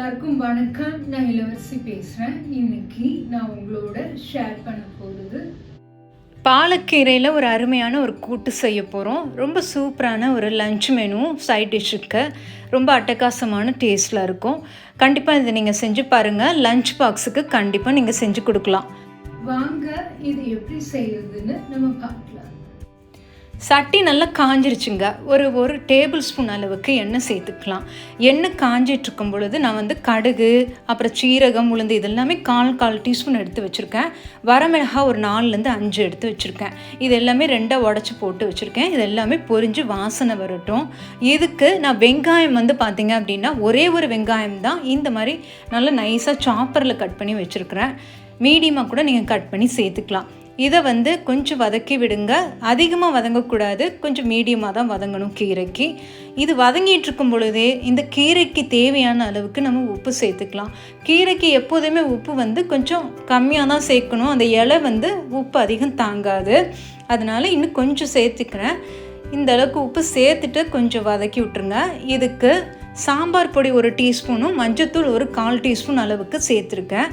எல்லாருக்கும் வணக்கம். நான் இளவரசி பேசுகிறேன் இன்னைக்கு நான் உங்களோட ஷேர் பண்ண போகிறது பாலக்கீரையில் ஒரு அருமையான ஒரு கூட்டு செய்ய போகிறோம் ரொம்ப சூப்பரான ஒரு லஞ்ச் மெனு சைட் டிஷ்ஷுக்கு ரொம்ப அட்டகாசமான டேஸ்ட்டில் இருக்கும். கண்டிப்பாக இதை நீங்கள் செஞ்சு பாருங்கள் லஞ்ச் பாக்ஸுக்கு கண்டிப்பாக நீங்கள் செஞ்சு கொடுக்கலாம். வாங்க இது எப்படி செய்யறதுன்னு நம்ம பார்க்கலாம். சட்டி நல்லா காஞ்சிருச்சுங்க. ஒரு ஒரு டேபிள் ஸ்பூன் அளவுக்கு எண்ணெய் சேர்த்துக்கலாம். எண்ணெய் காஞ்சிட்ருக்கும் பொழுது நான் வந்து கடுகு அப்புறம் சீரகம் உளுந்து இதெல்லாமே கால் கால் டீஸ்பூன் எடுத்து வச்சுருக்கேன். வரமிளகா ஒரு நாலுலேருந்து அஞ்சு எடுத்து வச்சுருக்கேன். இது எல்லாமே ரெண்டாக உடச்சி போட்டு வச்சுருக்கேன். இது எல்லாமே பொரிஞ்சு வாசனை வரட்டும். இதுக்கு நான் வெங்காயம் வந்து பார்த்திங்க அப்படின்னா ஒரே ஒரு வெங்காயம் தான். இந்த மாதிரி நல்லா நைஸாக சாப்பரில் கட் பண்ணி வச்சுருக்கிறேன். மீடியமாக கூட நீங்கள் கட் பண்ணி சேர்த்துக்கலாம். இதை வந்து கொஞ்சம் வதக்கி விடுங்க. அதிகமாக வதங்கக்கூடாது. கொஞ்சம் மீடியமாக தான் வதங்கணும் கீரைக்கு. இது வதங்கிட்டு இருக்கும் பொழுதே இந்த கீரைக்கு தேவையான அளவுக்கு நம்ம உப்பு சேர்த்துக்கலாம். கீரைக்கு எப்போதுமே உப்பு வந்து கொஞ்சம் கம்மியாக தான் சேர்க்கணும். அந்த இலை வந்து உப்பு அதிகம் தாங்காது. அதனால் இன்னும் கொஞ்சம் சேர்த்துக்கிறேன். இந்த அளவுக்கு உப்பு சேர்த்துட்டு கொஞ்சம் வதக்கி விட்டுருங்க. இதுக்கு சாம்பார் பொடி ஒரு டீஸ்பூனும் மஞ்சத்தூள் ஒரு கால் டீஸ்பூன் அளவுக்கு சேர்த்துருக்கேன்.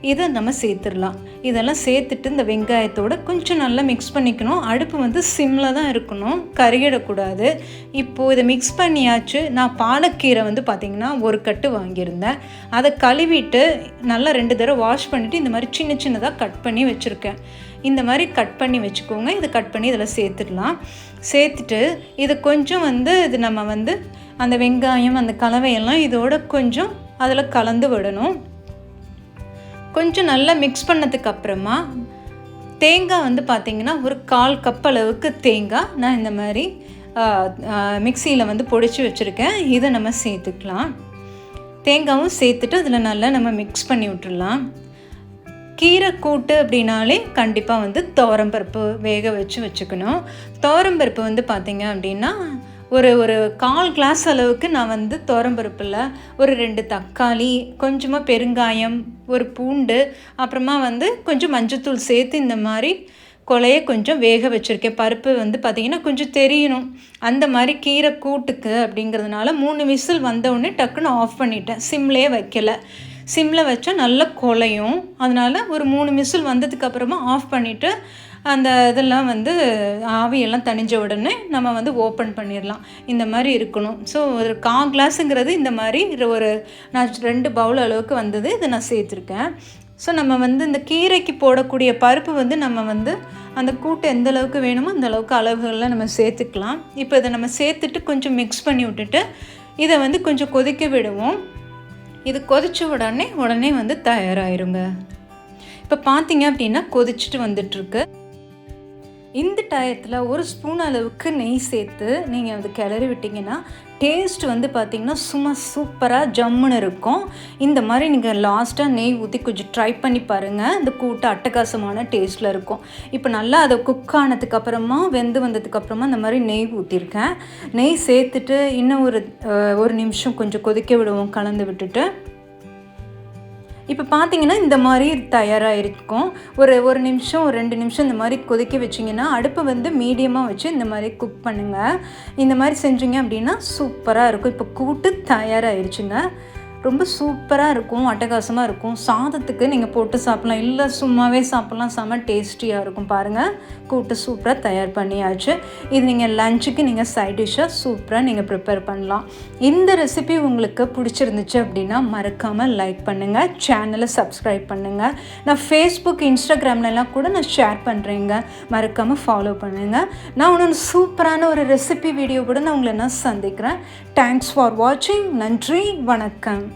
இதை நம்ம சேர்த்துடலாம். இதெல்லாம் சேர்த்துட்டு இந்த வெங்காயத்தோட கொஞ்சம் நல்லா மிக்ஸ் பண்ணிக்கணும். அடுப்பு வந்து சிம்மில் தான் இருக்கணும். கருகிடக்கூடாது. இப்போது இதை மிக்ஸ் பண்ணியாச்சு. நான் பாலக்கீரை வந்து பார்த்திங்கன்னா ஒரு கட்டு வாங்கியிருந்தேன். அதை கழுவிட்டு நல்லா ரெண்டு தடவை வாஷ் பண்ணிவிட்டு இந்த மாதிரி சின்ன சின்னதாக கட் பண்ணி வச்சுருக்கேன். இந்த மாதிரி கட் பண்ணி வச்சுக்கோங்க. இதை கட் பண்ணி இதில் சேர்த்துடலாம். சேர்த்துட்டு இது கொஞ்சம் வந்து இது நம்ம வந்து அந்த வெங்காயம் அந்த கலவையெல்லாம் இதோட கொஞ்சம் அதில் கலந்து விடணும். கொஞ்சம் நல்லா மிக்ஸ் பண்ணதுக்கு அப்புறமா தேங்காய் வந்து பார்த்திங்கன்னா ஒரு கால் கப் அளவுக்கு தேங்காய் நான் இந்த மாதிரி மிக்சியில் வந்து பொடிச்சு வச்சுருக்கேன். இதை நம்ம சேர்த்துக்கலாம். தேங்காயும் சேர்த்துட்டு அதில் நல்லா நம்ம மிக்ஸ் பண்ணி விட்டுடலாம். கீரை கூட்டு அப்படின்னாலே கண்டிப்பாக வந்து துவரம்பருப்பு வேக வச்சு வச்சுக்கணும். துவரம்பருப்பு வந்து பார்த்திங்க அப்படின்னா ஒரு ஒரு கால் கிளாஸ் அளவுக்கு நான் வந்து துவரம்பருப்பில் ஒரு ரெண்டு தக்காளி கொஞ்சமாக பெருங்காயம் ஒரு பூண்டு அப்புறமா வந்து கொஞ்சம் மஞ்சத்தூள் சேர்த்து இந்த மாதிரி கொலையை கொஞ்சம் வேக வச்சுருக்கேன். பருப்பு வந்து பார்த்திங்கன்னா கொஞ்சம் தெரியணும். அந்த மாதிரி கீரை கூட்டுக்கு அப்படிங்கிறதுனால மூணு விசில் வந்தவுடனே டக்குன்னு ஆஃப் பண்ணிட்டேன். சிம்லேயே வைக்கலை. சிம்மில் வச்சா நல்லா கொலையும். அதனால் ஒரு மூணு மிசில் வந்ததுக்கப்புறமா ஆஃப் பண்ணிவிட்டு அந்த இதெல்லாம் வந்து ஆவியெல்லாம் தணிஞ்ச உடனே நம்ம வந்து ஓப்பன் பண்ணிடலாம் இந்த மாதிரி இருக்கணும். ஸோ ஒரு கா கிளாஸுங்கிறது இந்த மாதிரி ஒரு நான் ரெண்டு பவுல் அளவுக்கு வந்தது. இதை நான் சேர்த்துருக்கேன். ஸோ நம்ம வந்து இந்த கீரைக்கு போடக்கூடிய பருப்பு வந்து நம்ம வந்து அந்த கூட்டு எந்த அளவுக்கு வேணுமோ அந்த அளவுக்கு அளவுகளில் நம்ம சேர்த்துக்கலாம். இப்போ இதை நம்ம சேர்த்துட்டு கொஞ்சம் மிக்ஸ் பண்ணி விட்டுட்டு இதை வந்து கொஞ்சம் கொதிக்க விடுவோம். இது கொதிச்ச உடனே உடனே வந்து தயாராகிருங்க இப்போ பார்த்தீங்க அப்படின்னா கொதிச்சுட்டு வந்துட்டுருக்கு. இந்த டயத்தில் ஒரு ஸ்பூன் அளவுக்கு நெய் சேர்த்து நீங்கள் வந்து கிளறி விட்டிங்கன்னா டேஸ்ட் வந்து பார்த்திங்கன்னா சும்மா சூப்பராக ஜம்முன்னு இருக்கும். இந்த மாதிரி நீங்கள் லாஸ்ட்டாக நெய் ஊற்றி கொஞ்சம் ட்ரை பண்ணி பாருங்கள் இந்த கூட்டு அட்டகாசமான டேஸ்ட்டில் இருக்கும். இப்போ நல்லா அதை குக் ஆனதுக்கப்புறமா வெந்து வந்ததுக்கப்புறமா இந்த மாதிரி நெய் ஊற்றிருக்கேன் நெய் சேர்த்துட்டு இன்னும் ஒரு ஒரு நிமிஷம் கொஞ்சம் கொதிக்க விடுவோம் கலந்து விட்டுட்டு இப்போ பார்த்தீங்கன்னா இந்த மாதிரி தயாராக இருக்கும் ஒரு ஒரு நிமிஷம் ஒரு ரெண்டு நிமிஷம் இந்த மாதிரி கொதிக்க வச்சிங்கன்னா அடுப்பை வந்து மீடியமாக வச்சு இந்த மாதிரி குக் பண்ணுங்கள் இந்த மாதிரி செஞ்சீங்க அப்படின்னா சூப்பராக இருக்கும். இப்போ கூட்டு தயாராகிருச்சுங்க ரொம்ப சூப்பராக இருக்கும் அட்டகாசமாக இருக்கும். சாதத்துக்கு நீங்கள் போட்டு சாப்பிட்லாம். இல்லை சும்மாவே சாப்பிட்லாம். செம்ம டேஸ்டியாக இருக்கும் பாருங்கள் கூட்டு சூப்பராக தயார் பண்ணியாச்சு. இது நீங்கள் லஞ்சுக்கு நீங்கள் சைட் டிஷ்ஷாக சூப்பராக நீங்கள் ப்ரிப்பேர் பண்ணலாம். இந்த ரெசிபி உங்களுக்கு பிடிச்சிருந்துச்சு அப்படின்னா மறக்காமல் லைக் பண்ணுங்கள் சேனலை சப்ஸ்கிரைப் பண்ணுங்கள் நான் ஃபேஸ்புக் இன்ஸ்டாகிராம்லலாம் கூட நான் ஷேர் பண்ணுறேங்க மறக்காமல் ஃபாலோ பண்ணுங்கள் நான் ஒன்று சூப்பரான ஒரு ரெசிபி வீடியோ கூட நான் உங்களை நான் சந்திக்கிறேன். தேங்க்ஸ் ஃபார் வாட்சிங் நன்றி. வணக்கம்.